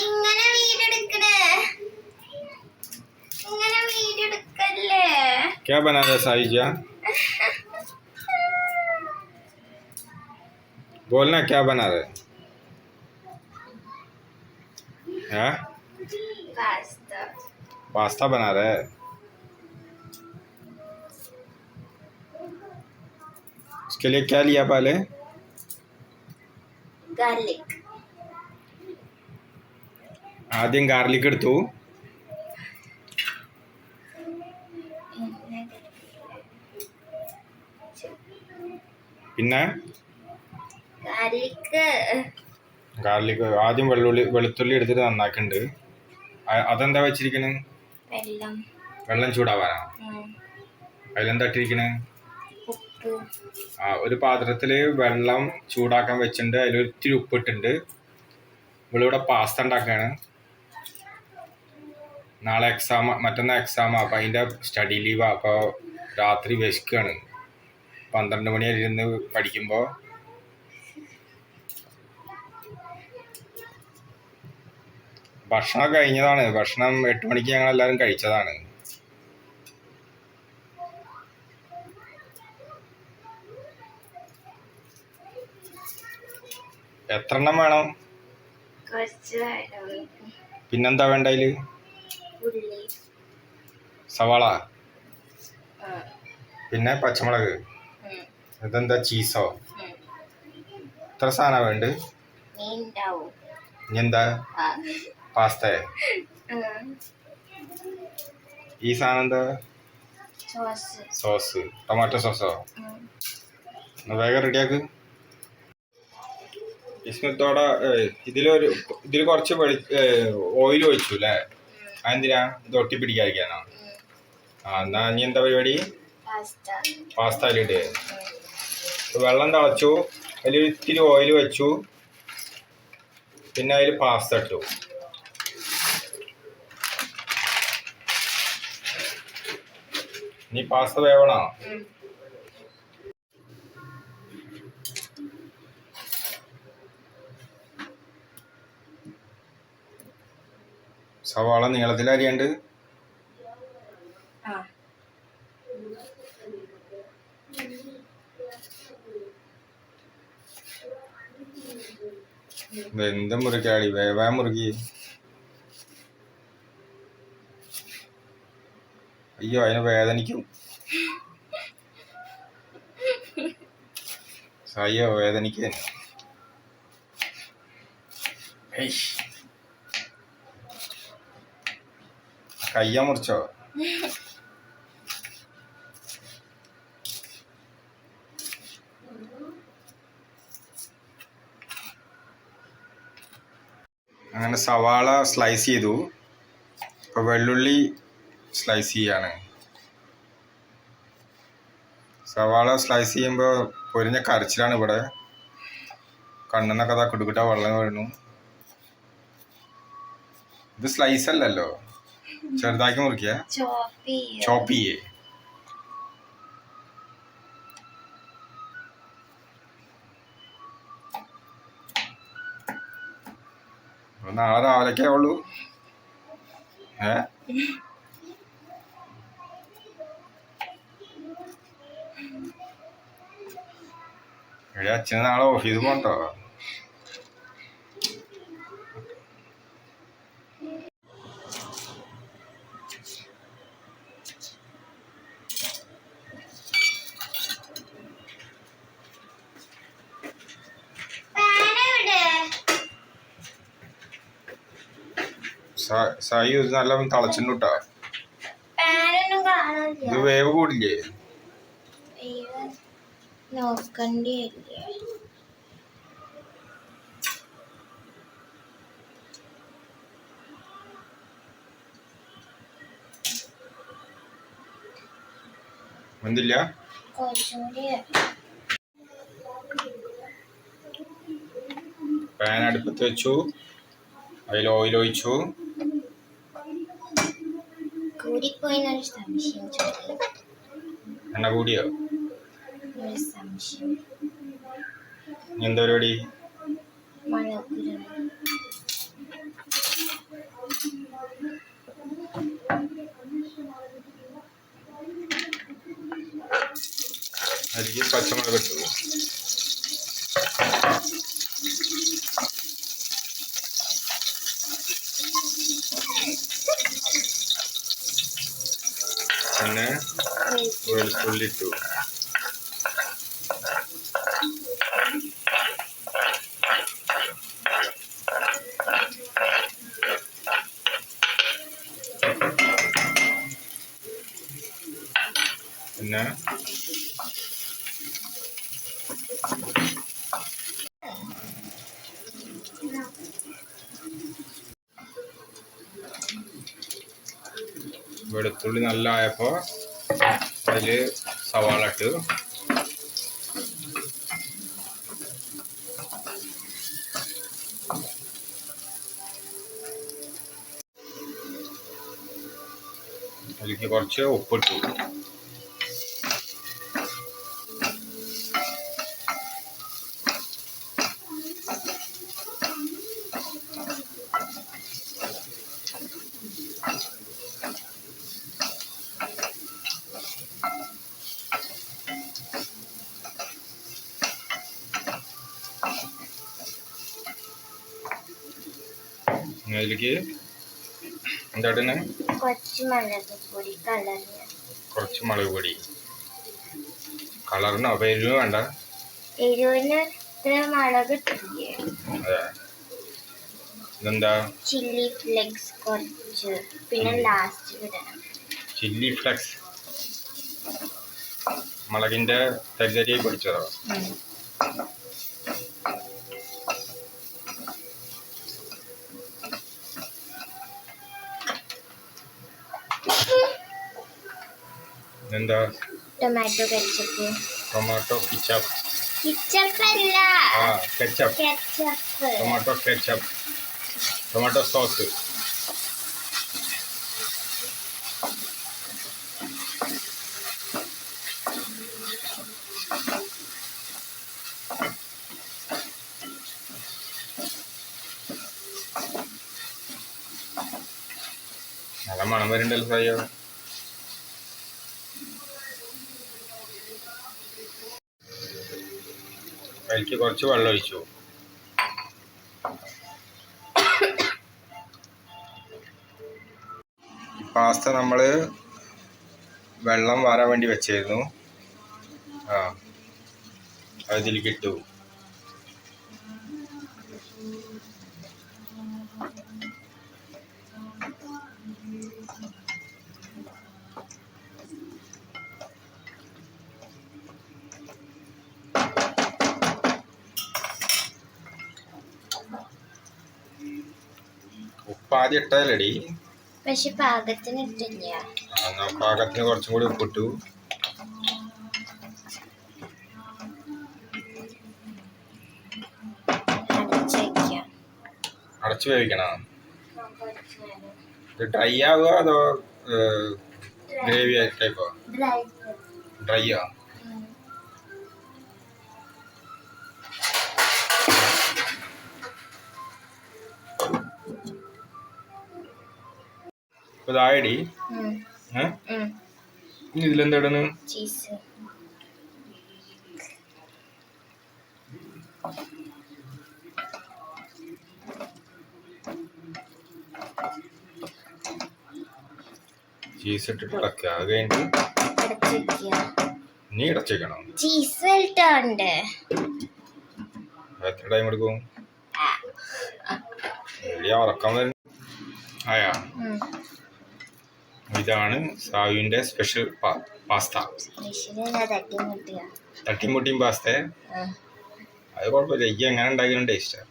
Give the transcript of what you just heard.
ഇങ്ങനെ വീഡിയോ എടുക്കണേ ഇങ്ങനെ വീഡിയോ എടുക്കല്ലേ क्या बना रहा है साई जा बोलना क्या बना रहे हैं പാസ്ത पास्ता बना रहे हैं उसके लिए क्या लिया पहले ഗാർലിക് ആദ്യം ഗാർലിക് എടുത്തു. പിന്നെ? ഗാർലിക് ആദ്യം വെള്ളുള്ളി വെളുത്തുള്ളി എടുത്തിട്ട് നന്നാക്കുന്നുണ്ട് അതെന്താ വെച്ചിരിക്കണ്? വെള്ളം. ചൂടാവാനാ? അതിലെന്താ ഇട്ടിരിക്കണ്? ആ ഒരു പാത്രത്തിൽ വെള്ളം ചൂടാക്കാൻ വെച്ചിട്ടുണ്ട്. അതിൽ ഒത്തിരി ഉപ്പിട്ടുണ്ട് ഇവളിവിടെ പാസ്ത ഉണ്ടാക്കുകയാണ് നാളെ എക്സാം മറ്റന്നാൾ എക്സാം അപ്പം അതിന്റെ സ്റ്റഡി ലീവ് അപ്പോൾ രാത്രി വിശക്കുകയാണ് പന്ത്രണ്ട് മണി വരെ ഇരുന്ന് പഠിക്കുമ്പോൾ ഭക്ഷണം കഴിഞ്ഞതാണ്. ഭക്ഷണം എട്ട് മണിക്ക് ഞങ്ങൾ എല്ലാവരും കഴിച്ചതാണ്. എത്ര എണ്ണം വേണം പിന്നെന്താ വേണ്ട അതിൽ ഉള്ളി സവാള. പിന്നെ പച്ചമുളക്. ഇതെന്താ ചീസോ. എത്ര സാധന വേണ്ട ഇനിയെന്താ? എന്താ. പാസ്ത ഈ സാധനം എന്താ? സോസ്. സോസ്. ടൊമാറ്റോ സോസോ? വേഗം റെഡിയാക്ക്. ഇസ്മത്തോടെ ഇതിലൊരു ഇതിൽ കുറച്ച് വെളി ഓയിൽ ഒഴിച്ചു അല്ലേ അതെന്തിനാ? ഇത് ഒട്ടി പിടിക്കാതിരിക്കാനോ ഉം. ആ എന്നാ ഇനി എന്താ പരിപാടി? പാസ്ത. അല്ലിട്ട് വെള്ളം തിളച്ചു. അതിൽ ഇത്തിരി ഓയിൽ വെച്ചു. പിന്നെ അതിൽ പാസ്ത ഇട്ടു. നീ പാസ്ത വേവണോ. സവാള നീളത്തിൽ അരിയണ്ട് ആ എന്ത് മുറിക്കാടി? വേവാ മുറുകി. അയ്യോ അതിന് വേദനിക്കും. അയ്യോ വേദനിക്കാൻ. കയ്യ മുറിച്ചോ? അങ്ങനെ സവാള സ്ലൈസ് ചെയ്തു. ഇപ്പോൾ വെള്ളുള്ളി സ്ലൈസ് ചെയ്യാണ്. സവാള സ്ലൈസ് ചെയ്യുമ്പോൾ പൊരിഞ്ഞ കരച്ചിലാണ് ഇവിടെ. കണ്ണെന്നൊക്കെ അതാ കുടുക്കിട്ട വെള്ളം വീണു ഇത് സ്ലൈസ് അല്ലല്ലോ. ചെറുതാക്കി മുറിക്കുക. ചോപ്പ് ചെയ്യും. നാളെ രാവിലേക്കേ ഉള്ളൂ. ഏ? അച്ഛന് നാളെ ഓഫീസ് പോണ്ടോ സായി ഒരു നല്ല പാനൊന്നും ഇത് വേവ് കൂടില്ലേ? നോക്കണ്ടേ എന്തില്ല? പാൻ അടുപ്പത്ത് വെച്ചു. അതിൽ ഓയിൽ ഒഴിച്ചു. കൂടിപ്പോയെന്നൊരു സംശയം എണ്ണ കൂടിയോ? ഒരു സംശയം എന്താ പരിപാടി മഴക്കുരുണ്ട് പച്ചമുളക് ഇട്ടു. ഇട്ടു പിന്നെ? വെളുത്തുള്ളി നല്ല ആയപ്പോൾ അതിൽ സവാള ഇട്ട് അതിലേക്ക് കുറച്ച് ഉപ്പിട്ടു അതിലേക്ക് എന്താ കുറച്ച് മുളകുപൊടി കളറിന് കുറച്ച് മുളക് പൊടി. കളറിനോ എരിവ് വേണ്ട? എരിവിന് ഇത്ര മുളക് അതെ. ഇതെന്താ? ചില്ലി ഫ്ലെക്സ് കുറച്ച്. പിന്നെ ലാസ്റ്റ് ഇടണം. ചില്ലി ഫ്ലെക്സ് മുളകിന്റെ തരിതരിയായി പൊടിച്ചതോ. ഇതെന്താ tomato ketchup tomato ketchup ketchup അല്ല. ആ ketchup ketchup tomato ketchup tomato sauce നല്ല മണം വരുന്നുണ്ടല്ലോ ഫ്രൈയോ അതിലേക്ക് കുറച്ച് വെള്ളം ഒഴിച്ചു. പാസ്ത നമ്മൾ വെള്ളം വാരാൻ വേണ്ടി വെച്ചായിരുന്നു ആ അതിലേക്ക് ഇട്ടു. ആദ്യം ഇട്ടതല്ലടി പക്ഷെ പാകത്തിന് ഇട്ടില്ല. ആ, പാകത്തിന് കുറച്ചും കൂടി ഉപ്പിട്ടു. അടച്ച് വെക്കാം. അടച്ചു വേവിക്കണോ? ഇത് ഡ്രൈ ആവുക അതോ ഗ്രേവി ടൈപ്പോ ഡ്രൈ ഡ്രൈയോ? ഇപ്പൊ താഴെടി ഇനി ഇതിലെന്താണ് ചീസ് ഇട്ടിട്ട് ഇളക്കുക അത് കഴിഞ്ഞിട്ട് നീ ഇടച്ചേക്കണം? ചീസ് ഇട്ടുണ്ട് എത്ര ടൈം എടുക്കും? വലിയ ഉറക്കം വരുന്നു ആയാ? ഇതാണ് സായുവിന്റെ സ്പെഷ്യൽ പാസ്ത തട്ടിമുട്ടിയും. പാസ്തയെ അത് കുഴപ്പമില്ല. എനിക്ക് എങ്ങനെ ഉണ്ടാക്കിയാലും ടേസ്റ്റാണ്